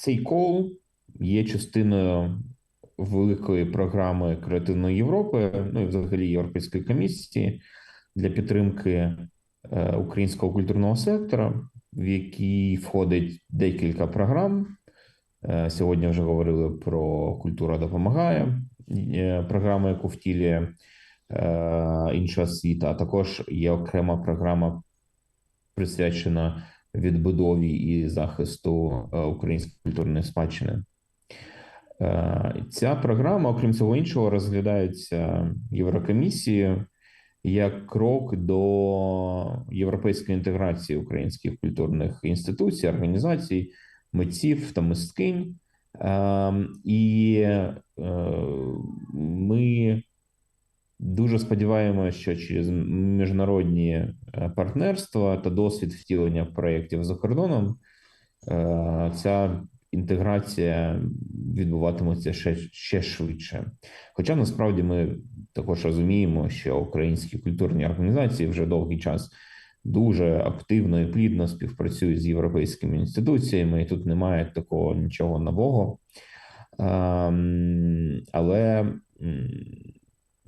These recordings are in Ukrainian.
Цей кол є частиною великої програми креативної Європи, ну і взагалі Європейської комісії для підтримки е, українського культурного сектора, в який входить декілька програм. Е, сьогодні вже говорили про культура допомагає е, програма, яку втілює інша освіта, а також є окрема програма присвячена відбудові і захисту української культурної спадщини. Е, ця програма, окрім всього іншого, розглядається Єврокомісією як крок до європейської інтеграції українських культурних інституцій, організацій, митців та мисткинь. Е, і е, ми дуже сподіваємося, що через міжнародні партнерства та досвід втілення проєктів за кордоном ця інтеграція відбуватиметься ще ще швидше. Хоча насправді ми також розуміємо, що українські культурні організації вже довгий час дуже активно і плідно співпрацюють з європейськими інституціями, і тут немає такого нічого нового. Ем, але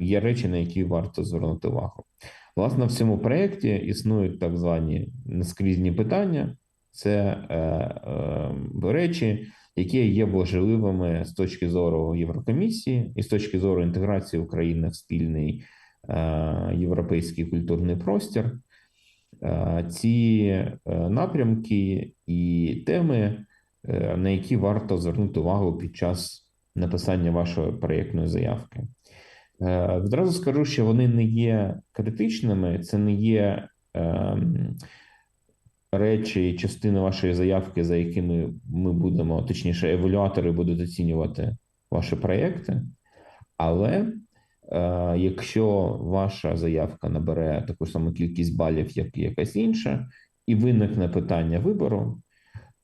є речі, на які варто звернути увагу. Власне, в цьому проєкті існують так звані нескрізні питання, це е, е, речі, які є важливими з точки зору Єврокомісії і з точки зору інтеграції України в спільний е, європейський культурний простір. Е, ці е, напрямки і теми, е, на які варто звернути увагу під час написання вашої проєктної заявки. Е, відразу скажу, що вони не є критичними, це не є. Е, речі, частини вашої заявки, за якими ми будемо, точніше, еволюатори будуть оцінювати ваші проєкти. Але е, якщо ваша заявка набере таку саму кількість балів, як і якась інша, і виникне питання вибору,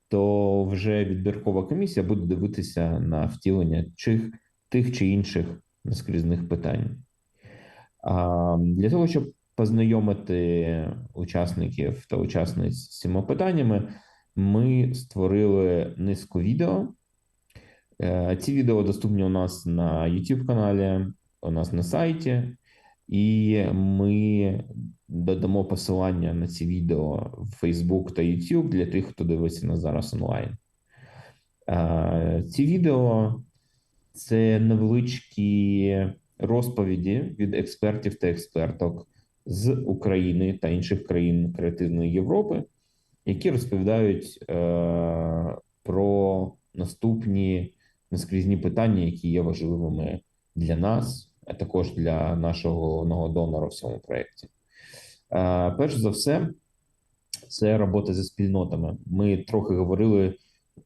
то вже відбіркова комісія буде дивитися на втілення чих, тих чи інших наскрізних питань. Для того, щоб познайомити учасників та учасниць з цими питаннями, ми створили низку відео. Е, ці відео доступні у нас на YouTube каналі, у нас на сайті, і ми додамо посилання на ці відео в Facebook та YouTube для тих, хто дивиться нас зараз онлайн. Е, ці відео це невеличкі розповіді від експертів та експерток з України та інших країн креативної Європи, які розповідають е, про наступні наскрізні питання, які є важливими для нас, а також для нашого головного донора в цьому проєкті. Е, перш за все, це робота зі спільнотами. Ми трохи говорили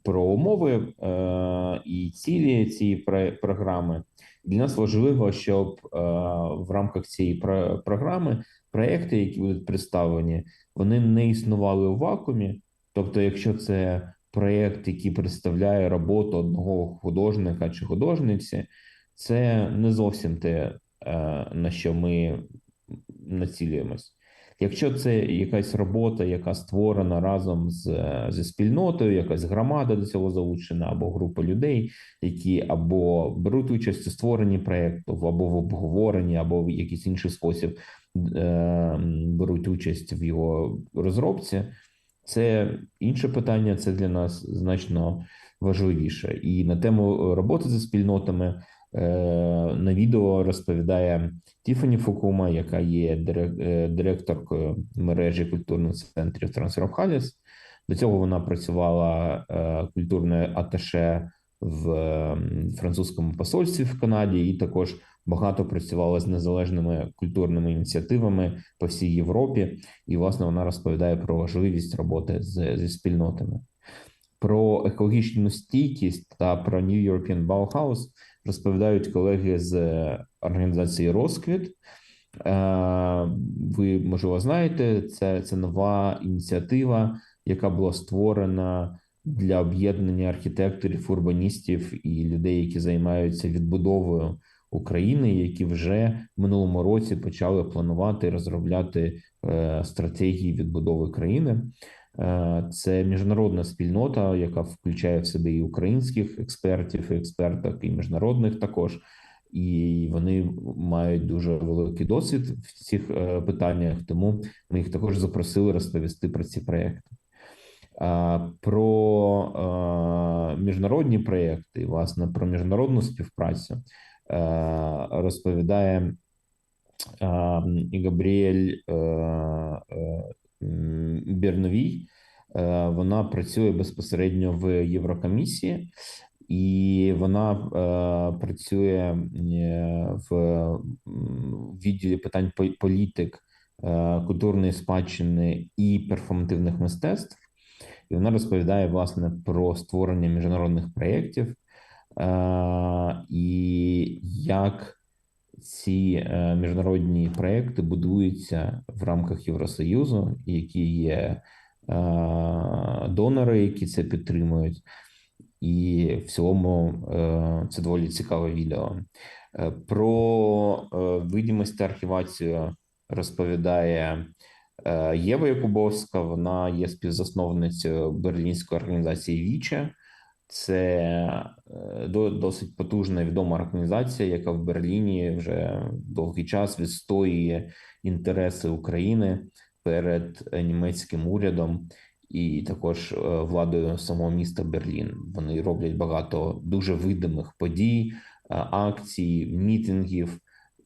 про умови е, і цілі цієї програми. Для нас важливо, щоб е, в рамках цієї програми проекти, які будуть представлені, вони не існували у вакуумі. Тобто, якщо це проєкт, який представляє роботу одного художника чи художниці, це не зовсім те, е, на що ми націлюємось. Якщо це якась робота, яка створена разом з зі спільнотою, якась громада до цього залучена, або група людей, які або беруть участь у створенні проєкту, або в обговоренні, або в якийсь інший спосіб е, беруть участь в його розробці, це інше питання. Це для нас значно важливіше. І на тему роботи зі спільнотами на відео розповідає. Тіфані Фукума, яка є е, директоркою мережі культурних центрів Transfer. До цього вона працювала е, культурною аташе в французькому посольстві в Канаді, і також багато працювала з незалежними культурними ініціативами по всій Європі. І, власне, вона розповідає про важливість роботи з, зі спільнотами. Про екологічну стійкість та про New European Bauhaus розповідають колеги з організації Розквіт. Е, ви можливо знаєте, це, це нова ініціатива, яка була створена для об'єднання архітекторів, урбаністів і людей, які займаються відбудовою України, які вже в минулому році почали планувати розробляти е, стратегії відбудови країни. Е, Це міжнародна спільнота, яка включає в себе і українських експертів, і експерток, і міжнародних також. І вони мають дуже великий досвід в цих е, питаннях, тому ми їх також запросили розповісти про ці проекти. Про міжнародні проекти, власне, про міжнародну співпрацю розповідає Габріель Бірновій. Вона працює безпосередньо в Єврокомісії, і вона е, працює в відділі питань політик, е, культурної спадщини і перформативних мистецтв. І вона розповідає власне про створення міжнародних проєктів е, і як ці е, міжнародні проекти будуються в рамках Євросоюзу, які є е, донори, які це підтримують, і в цілому е, це доволі цікаве відео. Про видимість та архівацію розповідає Єва Якубовська. Вона є співзасновницею берлінської організації Віче. Це е, досить потужна відома організація, яка в Берліні вже довгий час відстоює інтереси України перед німецьким урядом і також е, владою самого міста Берлін. Вони роблять багато дуже видимих подій, е, акцій, мітингів,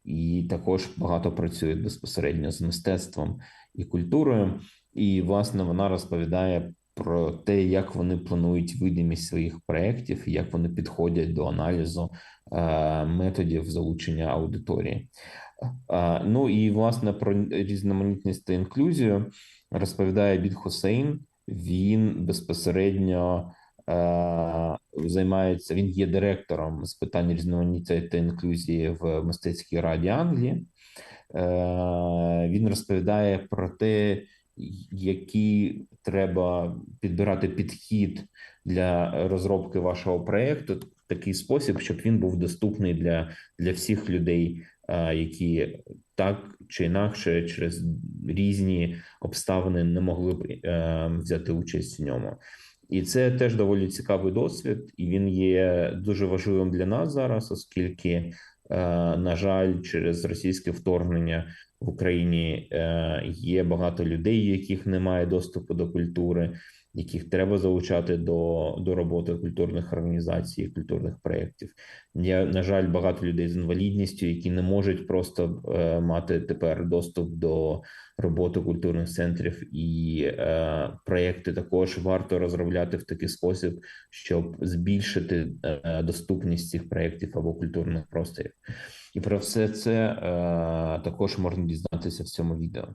і також багато працюють безпосередньо з мистецтвом і культурою. І власне вона розповідає про те, як вони планують видимість своїх проєктів, як вони підходять до аналізу е, методів залучення аудиторії. Е, ну і власне про різноманітність та інклюзію розповідає Бід Хусейн. Він безпосередньо е, займається. Він є директором з питань різноманіття та інклюзії в мистецькій раді Англії. Він розповідає про те, які треба підбирати підхід для розробки вашого проєкту, такий спосіб, щоб він був доступний для, для всіх людей, які так чи інакше через різні обставини не могли б е, взяти участь в ньому. І це теж доволі цікавий досвід, і він є дуже важливим для нас зараз, оскільки, на жаль, через російське вторгнення в Україні е, є багато людей, яких немає доступу до культури, яких треба залучати до до роботи культурних організацій, культурних проєктів. Є, на жаль, багато людей з інвалідністю, які не можуть просто е, мати тепер доступ до роботи культурних центрів, і е, проєкти також варто розробляти в такий спосіб, щоб збільшити е, доступність цих проєктів або культурних просторів. І про все це е, також можна дізнатися в цьому відео.